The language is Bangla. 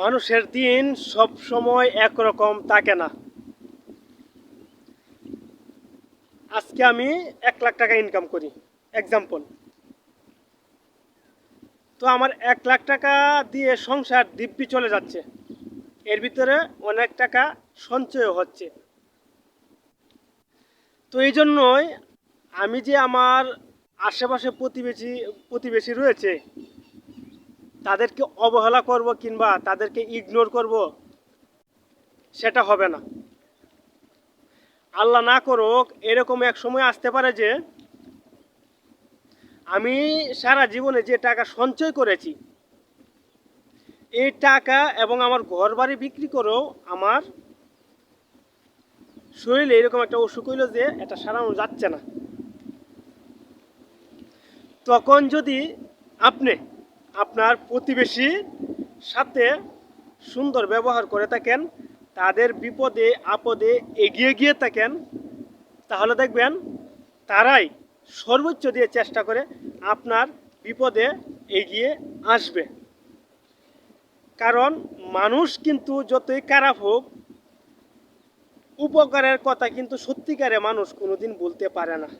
মানুষের দিন সব সময় একরকম থাকে না। আজকে আমি এক লাখ টাকা ইনকাম করি এক্সাম্পল তো আমার এক লাখ টাকা দিয়ে সংসার দিব্যি চলে যাচ্ছে। এর ভিতরে অনেক টাকা সঞ্চয় হচ্ছে। তো এই জন্যই আমি যে আমার আশেপাশে প্রতিবেশী প্রতিবেশী রয়েছে তাদেরকে অবহেলা করব কিংবা তাদেরকে ইগনোর করব, সেটা হবে না। আল্লাহ না করুক, এরকম এক সময় আসতে পারে যে, আমি সারা জীবনে যে টাকা সঞ্চয় করেছি, এই টাকা এবং আমার ঘর বাড়ি বিক্রি করেও আমার শরীরে এরকম একটা অসুখ হইল যে, এটা সারানো যাচ্ছে না। তখন যদি আপনি আপনার প্রতিবেশীর সাথে সুন্দর ব্যবহার করে থাকেন, তাদের বিপদে, আপদে এগিয়ে গিয়ে থাকেন, তাহলে দেখবেন তারাই সর্বোচ্চ দিয়ে চেষ্টা করে আপনার বিপদে এগিয়ে আসবে। কারণ মানুষ কিন্তু যতই খারাপ হোক, উপকারের কথা কিন্তু সত্যিকারে মানুষ কোনোদিন বলতে পারে না।